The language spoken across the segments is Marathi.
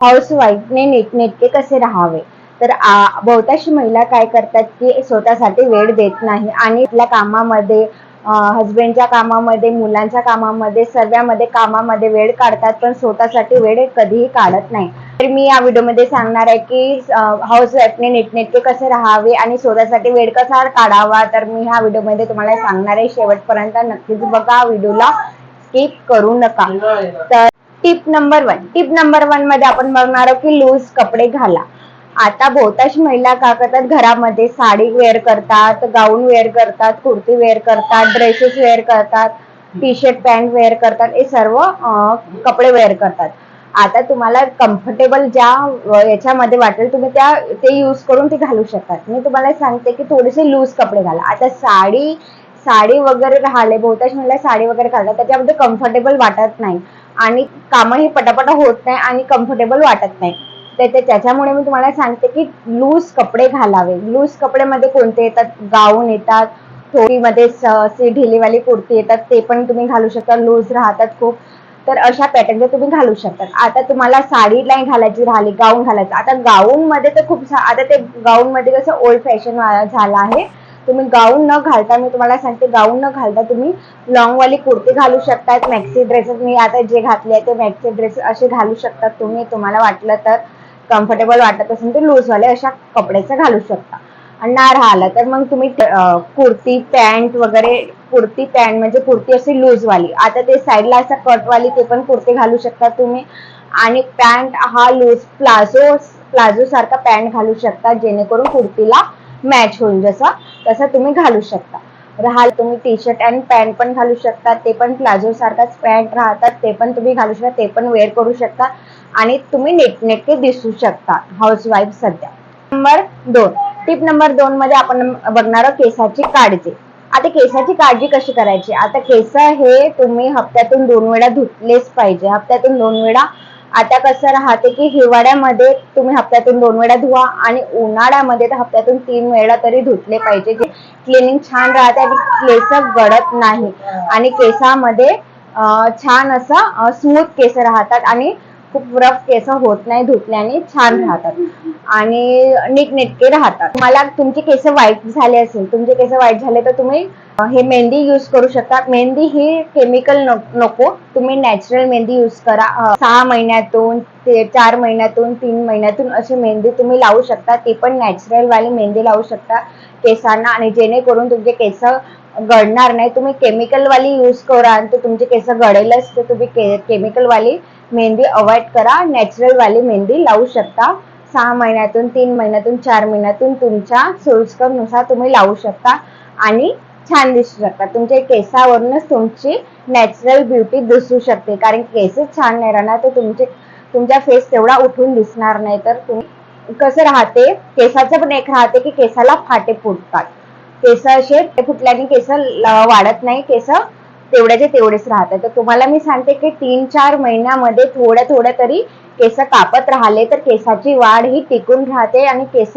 हाऊस वाईफने नीटनेटके कसे राहावे? तर बहुतांशी महिला काय करतात की स्वतःसाठी वेळ देत नाही आणि आपल्या कामामध्ये हस्बंडच्या कामामध्ये मुलांच्या कामामध्ये सर्वांमध्ये कामामध्ये वेळ काढतात पण स्वतःसाठी वेळ कधीही काढत नाही. तर मी या व्हिडिओमध्ये सांगणार आहे की हाऊस वाईफने नीटनेटके कसे राहावे आणि स्वतःसाठी वेळ कसा काढावा? तर मी ह्या व्हिडिओमध्ये तुम्हाला सांगणार आहे. शेवटपर्यंत नक्कीच बघा. व्हिडिओला स्किप करू नका. तर tip number one tip number वनमध्ये आपण बघणार आहोत की लूज कपडे घाला. आता बहुतांश महिला का करतात? घरामध्ये साडी वेअर करतात गाऊन वेअर करतात कुर्ती वेअर करतात ड्रेसेस वेअर करतात टी शर्ट पॅन्ट वेअर करतात. हे सर्व कपडे वेअर करतात. आता तुम्हाला कम्फर्टेबल ज्या याच्यामध्ये वाटेल तुम्ही त्या ते यूज करून ते घालू शकतात. मी तुम्हाला सांगते की थोडेसे लूज कपडे घाला. आता साडी साडी वगैरे राहिले बहुतांश महिला साडी वगैरे घालतात त्याच्यामध्ये कम्फर्टेबल वाटत नाही. आणि कामही पटापट होत नाही आणि कम्फर्टेबल वाटत नाही. त्याच्या त्याच्यामुळे मी तुम्हाला सांगते की लूज कपडे घालावे. लूज कपडेमध्ये कोणते येतात? गाऊन येतात. थोडीमध्ये सी ढिलीवाली कुर्ती येतात. ते पण तुम्ही घालू शकता. लूज राहतात खूप. तर अशा पॅटर्नचे तुम्ही घालू शकता. आता तुम्हाला साडी नाही घालायची राहिली गाऊन घालायचं. आता गाऊन मध्ये तर खूप आता ते गाऊन मध्ये कसं ओल्ड फॅशन झालं आहे. तुम्ही गाऊन न घालता मी तुम्हाला सांगते गाऊन न घालता तुम्ही लॉंगवाली कुर्ती घालू शकतात मॅक्सी ड्रेसेस मी आता जे घातले आहे ते मॅक्सी ड्रेस असे घालू शकतात. तुम्ही तुम्हाला वाटलं तर कम्फर्टेबल वाटत असेल तर लूज वाले अशा कपड्याचं घालू शकता. आणि ना राहिलं तर मग तुम्ही कुर्ती पॅन्ट वगैरे कुर्ती पॅन्ट म्हणजे कुर्ती अशी लूज वाली आता ते साईडला असं कटवाली ते पण कुर्ती घालू शकता तुम्ही. आणि पॅन्ट हा लूज प्लाझो प्लाझो सारखा पॅन्ट घालू शकता जेणेकरून कुर्तीला मॅच होईल जसं तसा तुम्ही घालू शकता. राहाल तुम्ही टी शर्ट आणि पॅन्ट पण घालू शकता ते पण प्लाझो सारखाच पॅन्ट राहतात ते पण तुम्ही घालू शकता ते पण वेअर करू शकता आणि तुम्ही नेटनेटके दिसू शकता हाऊस वाईफ सध्या. नंबर दोन. टिप नंबर दोन मध्ये आपण बघणार आहोत केसाची काळजी. आता केसाची काळजी कशी करायची? आता केस हे तुम्ही हप्त्यातून दोन वेळा धुतलेच पाहिजे. हप्त्यातून दोन वेळा आता कसं राहते की हिवाळ्यामध्ये तुम्ही हप्त्यातून दोन वेळा धुवा आणि उन्हाळ्यामध्ये तर हप्त्यातून तीन वेळा तरी धुतले पाहिजे. जे क्लिनिंग छान राहते आणि केस गळत नाही. आणि केसामध्ये छान असं स्मूथ केस राहतात आणि खूप रफ केस होत नाही धुतल्याने छान राहतात. आणि नीटनेटके राहतात. तुम्हाला तुमचे केस वाईट झाले असेल तुमचे केस वाईट झाले तर तुम्ही हे मेहंदी यूज करू शकता. मेहंदी ही केमिकल नको. तुम्ही नॅचरल मेहंदी यूज करा. सहा महिन्यातून ते चार महिन्यातून तीन महिन्यातून अशी मेहंदी तुम्ही लावू शकता. ती पण नॅचरल वाली मेहंदी लावू शकता. केसांना आणि जेणेकरून तुमचे केस गळणार नाही. तुम्ही केमिकल वाली यूज करा आणि तुमचे केस गळेलच तर तुम्ही के केमिकल वाली मेहंदी अवॉइड करा. नॅचरल वाली मेहंदी लावू शकता. सहा महिन्यातून तीन महिन्यातून चार महिन्यातून तुमच्या सोयीस्करनुसार तुम्ही लावू शकता आणि छान दिसू शकता. तुमच्या केसावरूनच तुमची नॅचरल ब्युटी दिसू शकते. कारण केसच छान नाही राहणार तर तुमचे तुमचा फेस तेवढा उठून दिसणार नाही. तर तुम्ही कसं राहते? केसाचं पण एक राहते की केसाला फाटे फुटतात. केस असे फुटल्याने केस वाढत नाही केस तेवढ्याचे तेवढेच राहतात. तर तुम्हाला मी सांगते की तीन चार महिन्यामध्ये थोड्या थोड्या तरी केस कापत राहिले तर केसाची वाढ ही टिकून राहते आणि केस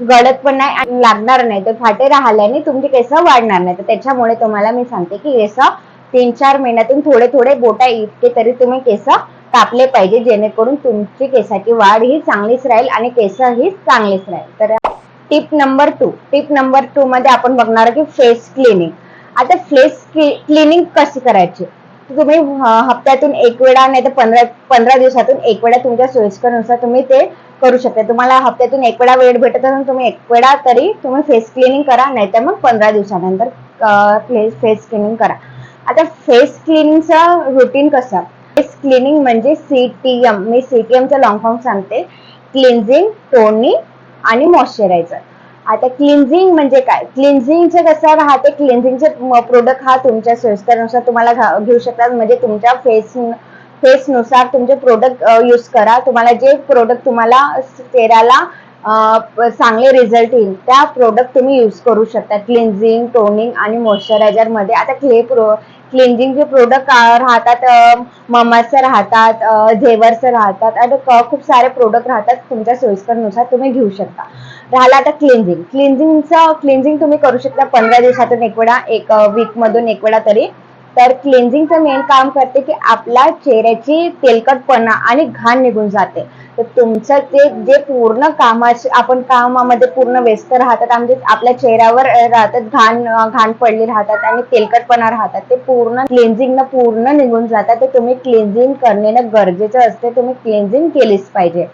गळत पण नाही आणि लागणार नाही. तर फाटे राहिल्याने तुमचे केस वाढणार नाही. तर त्याच्यामुळे तुम्हाला मी सांगते की केस तीन चार महिन्यातून थोडे थोडे बोटा इतके तरी तुम्ही केस कापले पाहिजे जेणेकरून तुमची केसाची वाढ ही चांगलीच राहील आणि केस ही चांगलीच राहील. तर tip number two. Tip number two मध्ये आपण बघणार की फेस क्लिनिंग. आता फेस क्लिनिंग कशी करायची? तुम्ही हप्त्यातून एक वेळा नाही तर पंधरा पंधरा दिवसातून एक वेळा तुमच्या सोयीस्करनुसार तुम्ही ते करू शकता. तुम्हाला हप्त्यातून एक वेळा वेळ भेटत असेल तुम्ही एक वेळा तरी तुम्ही फेस क्लिनिंग करा नाहीतर मग पंधरा दिवसानंतर फेस क्लिनिंग करा. आता फेस क्लिनिंगचं रुटीन कसं? फेस क्लिनिंग म्हणजे एम मी सीटीएमचं लॉंग फॉर्म सांगते. क्लिन्झिंग टोनिंग आणि मॉइश्चरायझर आता क्लिन्झिंग म्हणजे काय? क्लिन्झिंगचं कसं राहते? क्लिन्झिंगचे प्रोडक्ट हा तुमच्या सोयीस्करनुसार तुम्हाला घेऊ शकतात. म्हणजे तुमच्या फेस फेसनुसार तुमचे प्रोडक्ट यूज करा. तुम्हाला जे प्रोडक्ट तुम्हाला चेहऱ्याला चांगले रिझल्ट येईल त्या प्रोडक्ट तुम्ही यूज करू शकता. क्लिन्झिंग टोनिंग आणि मॉइश्चरायझरमध्ये आता क्ले प्रो क्लिन्झिंगचे प्रोडक्ट राहतात ममाचं राहतात अं, झेवरचं राहतात. आणि खूप सारे प्रोडक्ट राहतात तुमच्या सोयीस्करनुसार तुम्ही घेऊ शकता. राहिला आता क्लिन्झिंग क्लिन्झिंगचं क्लिन्झिंग तुम्ही करू शकता पंधरा दिवसातून एक वेळा एक वीक मधून एक वेळा तरी. तर क्लेन्झिंगचं मेन काम करते की आपल्या चेहऱ्याची तेलकटपणा आणि घाण निघून जाते. तर तुमचं ते जे पूर्ण कामाचे आपण कामामध्ये पूर्ण व्यस्त राहतात म्हणजे आपल्या चेहऱ्यावर राहतात घाण घाण पडली राहतात आणि तेलकटपणा राहतात ते पूर्ण क्लेन्झिंग पूर्ण निघून जातात. तर तुम्ही क्लेन्झिंग करणे गरजेचं असते तुम्ही क्लेन्झिंग केलीच पाहिजे.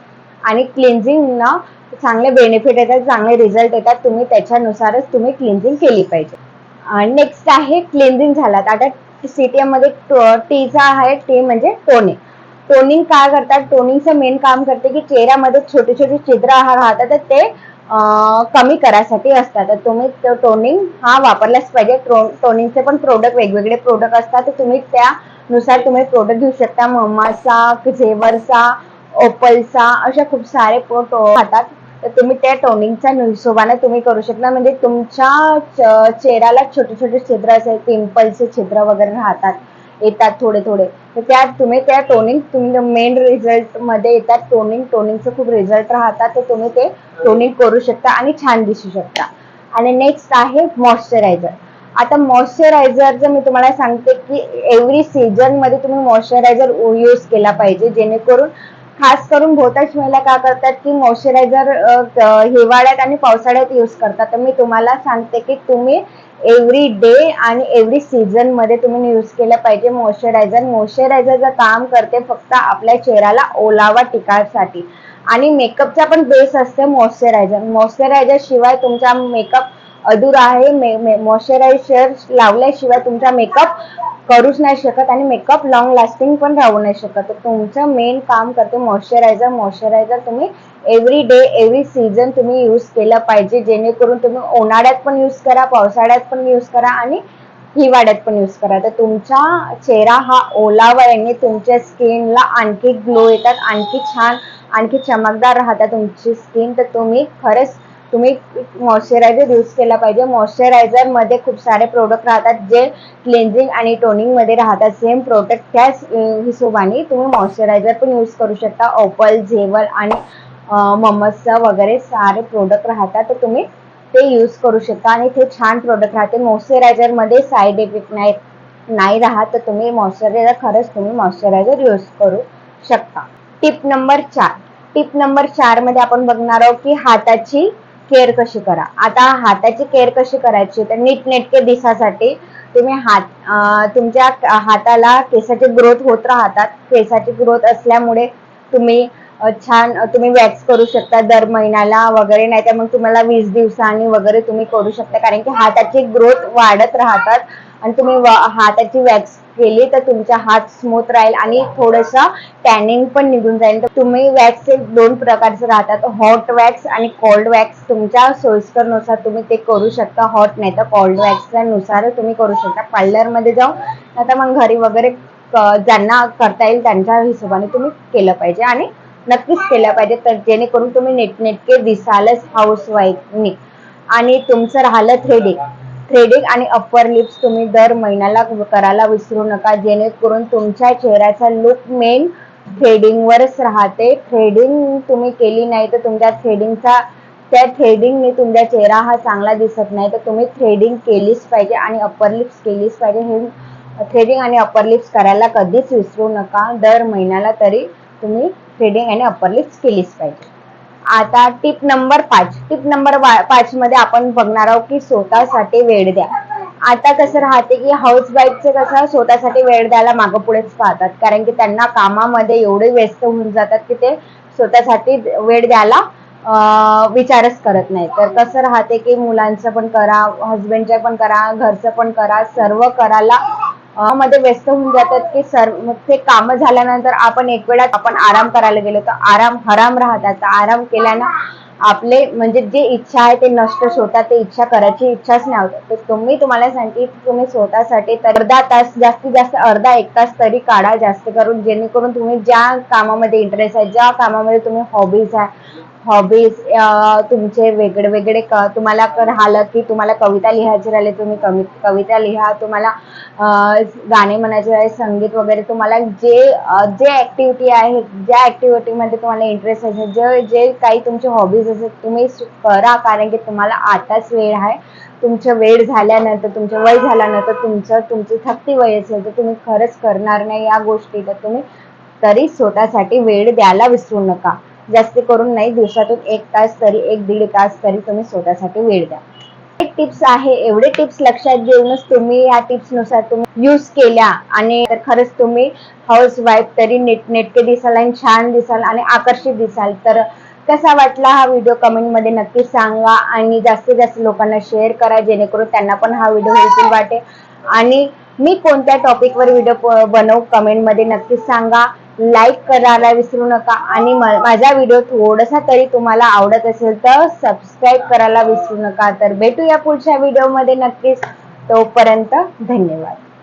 आणि क्लेन्झिंग ना चांगले बेनिफिट येतात चांगले रिझल्ट येतात तुम्ही त्याच्यानुसारच तुम्ही क्लिन्झिंग केली पाहिजे. नेक्स्ट आहे क्लिन्झिंग झालात. आता सीटीएममध्ये टीचा आहे टी म्हणजे टोनिंग टोनिंग काय करतात? टोनिंगचं मेन काम करते की चेहऱ्यामध्ये छोटे छोटे छिद्र हा राहतात तर ते कमी करायसाठी असतात. तर तुम्ही टोनिंग हा वापरलाच पाहिजे. टोनिंगचे पण प्रोडक्ट वेगवेगळे प्रोडक्ट असतात. तर तुम्ही त्यानुसार तुम्ही प्रोडक्ट घेऊ शकता. ममाचा झेवरचा ओपलचा अशा खूप सारे प्रोट राहतात. तर तुम्ही त्या टोनिंगच्या हिशोबाने तुम्ही करू शकता. म्हणजे तुमच्या चेहऱ्याला छोटे छोटे छिद्र असेल पिंपलचे छिद्र वगैरे राहतात येतात थोडे थोडे. तर त्यात तुम्ही त्या टोनिंग तुम्ही मेन रिझल्टमध्ये येतात टोनिंग टोनिंगचं खूप रिझल्ट राहतात तर तुम्ही ते टोनिंग करू शकता आणि छान दिसू शकता. आणि नेक्स्ट आहे मॉइश्चरायझर आता मॉइश्चरायझरचं मी तुम्हाला सांगते की एव्हरी सीझनमध्ये तुम्ही मॉइश्चरायझर यूज केला पाहिजे जेणेकरून खास करून बहुतांश महिला का करतात की मॉइश्चरायझर हिवाळ्यात आणि पावसाळ्यात यूज करतात. तर मी तुम्हाला सांगते की तुम्ही एव्हरी डे आणि एव्हरी सीझनमध्ये तुम्ही यूज केलं पाहिजे मॉइश्चरायझर मॉइश्चरायझरचं काम करते फक्त आपल्या चेहऱ्याला ओलावा टिकायसाठी. आणि मेकअपचा पण बेस असते मॉइश्चरायझर मॉइश्चरायझर शिवाय तुमचा मेकअप अधुरा आहे. मॉइश्चरायझर लावल्याशिवाय तुमचा मेकअप करूच नाही शकत आणि मेकअप लॉंग लास्टिंग पण राहू नाही शकत. तर तुमचं मेन काम करते मॉइश्चरायझर मॉइश्चरायझर तुम्ही एव्हरी डे एव्हरी सीझन तुम्ही यूज केलं पाहिजे. जेणेकरून तुम्ही उन्हाळ्यात पण यूज करा पावसाळ्यात पण यूज करा आणि हिवाळ्यात पण यूज करा. तर तुमचा चेहरा हा ओलावा याने तुमच्या स्किनला आणखी ग्लो येतात आणखी छान आणखी चमकदार राहतात तुमची स्किन तर तुम्ही खरंच तुम्ही मॉइश्चरायझर यूज केला पाहिजे. मॉइश्चरायझरमध्ये खूप सारे प्रोडक्ट राहतात जे क्लेन्झिंग आणि टोनिंगमध्ये राहतात. सेम प्रोडक्ट त्याच हिशोबाने तुम्ही मॉइश्चरायझर पण यूज करू शकता. ओपल झेवल आणि ममसचा वगैरे सारे प्रोडक्ट राहतात तर तुम्ही ते यूज करू शकता. आणि ते छान प्रोडक्ट राहते. मॉइश्चरायझरमध्ये साईड इफेक्ट नाही नाही राहत तर तुम्ही मॉइश्चरायझर खरंच तुम्ही मॉइश्चरायझर यूज करू शकता. टिप नंबर चार. टिप नंबर चारमध्ये आपण बघणार आहोत की हाताची केअर कशी करा? आता हाताची केअर कशी करायची? तर नीटनेटके दिसासाठी तुम्ही हात तुमच्या हाताला केसाची ग्रोथ होत राहतात. केसाची ग्रोथ असल्यामुळे तुम्ही छान तुम्ही वॅक्स करू शकता दर महिन्याला वगैरे नाही तर मग तुम्हाला वीस दिवसांनी वगैरे तुम्ही करू शकता. कारण की हाताची ग्रोथ वाढत राहतात आणि तुम्ही हाताची वॅक्स केली तर तुमचा हात स्मूथ राहील आणि थोडंसं टॅनिंग पण निघून जाईल. तर तुम्ही वॅक्स दोन प्रकारचे राहतात हॉट वॅक्स आणि कोल्ड वॅक्स तुमच्या सोयीस्करनुसार तुम्ही ते करू शकता हॉट नाही तर कोल्ड वॅक्सनुसार तुम्ही करू शकता. पार्लरमध्ये जाऊन नाही मग घरी वगैरे ज्यांना करता येईल त्यांच्या हिशोबाने तुम्ही केलं पाहिजे. आणि नक्कीच केलं पाहिजे तर जेणेकरून तुम्ही नेटनेटके दिसालच हाऊस वाईफनी आणि तुमचं राहिलं थ्रेडिंग थ्रेडिंग आणि अप्पर लिप्स तुम्ही दर महिन्याला करायला विसरू नका. जेणेकरून तुमच्या चेहऱ्याचा लुक मेन थ्रेडिंगवरच राहते. थ्रेडिंग तुम्ही केली नाही तर तुमच्या थ्रेडिंगचा त्या थ्रेडिंगने तुमचा चेहरा हा चांगला दिसत नाही. तर तुम्ही थ्रेडिंग केलीच पाहिजे आणि अप्पर लिप्स केलीच पाहिजे. हे थ्रेडिंग आणि अप्पर लिप्स करायला कधीच विसरू नका. दर महिन्याला तरी तुम्ही थ्रेडिंग आणि अप्पर लिप्स केलीच पाहिजे. आता टिप नंबर पाच टिप नंबर पाच मध्ये आपण बघणार आहोत की स्वतःसाठी वेळ द्या. आता कसं राहते की हाऊस वाईफचे कसं स्वतःसाठी वेळ द्यायला मागं पुढेच पाहतात. कारण की त्यांना कामामध्ये एवढे व्यस्त होऊन जातात की ते स्वतःसाठी वेळ द्यायला विचारच करत नाही. तर कसं राहते की मुलांचं पण करा हस्बंडचं पण करा घरचं पण करा सर्व करायला मध्ये व्यस्त होऊन जातात की सर्व ते काम झाल्यानंतर आपण एक वेळा आपण आराम करायला गेलो तर आराम हराम राहतात. आराम केल्यानं आपले म्हणजे जे इच्छा आहे ते नष्ट होतात ते इच्छा करायची इच्छाच नाही होत. तर तुम्ही तुम्हाला सांगते की तुम्ही स्वतःसाठी तर अर्धा तास जास्तीत जास्त अर्धा एक तास तरी काढा जास्त करून जेणेकरून तुम्ही ज्या कामामध्ये इंटरेस्ट आहे ज्या कामामध्ये तुम्ही हॉबीज आहे हॉबीज तुमचे वेगळे वेगळे क तुम्हाला राहिलं की तुम्हाला कविता लिहायची राहिले तुम्ही कवि कविता लिहा तुम्हाला गाणे म्हणायचे राहिले संगीत वगैरे तुम्हाला जे जे ऍक्टिव्हिटी आहे ज्या ऍक्टिव्हिटीमध्ये तुम्हाला इंटरेस्ट असेल जे जे काही तुमचे हॉबीज असेल तुम्ही करा कारण की तुम्हाला आताच वेळ आहे. तुमचं वेळ झाल्यानंतर तुमचं वय झाल्यानंतर तुमचं तुमची थकती वय असेल तर तुम्ही खरंच करणार नाही या गोष्टी तर तुम्ही तरी स्वतःसाठी वेळ द्यायला विसरू नका. जास्त करून नाही दिवसातून एक तास तरी एक दीड तास तरी तुम्ही स्वतःसाठी वेळ द्या. एक टिप्स आहे एवढे टिप्स लक्षात घेऊनच तुम्ही या टिप्सनुसार तुम्ही यूज केल्या आणि तर खरंच तुम्ही हाऊस वाईफ तरी नेट नेटके दिसाल आणि छान दिसाल आणि आकर्षित दिसाल. तर कसा वाटला हा व्हिडिओ कमेंटमध्ये नक्की सांगा आणि जास्तीत जास्त लोकांना शेअर करा जेणेकरून त्यांना पण हा व्हिडिओ हेल्पफुल वाटेल. आणि मी कोणत्या टॉपिकवर व्हिडिओ बनवू कमेंटमध्ये नक्की सांगा. लाईक करायला विसरू नका. आणि माझा व्हिडिओ थोडासा तरी तुम्हाला आवडत असेल तर सबस्क्राईब करायला विसरू नका. तर भेटूया पुढच्या व्हिडिओमध्ये नक्कीच. तोपर्यंत धन्यवाद.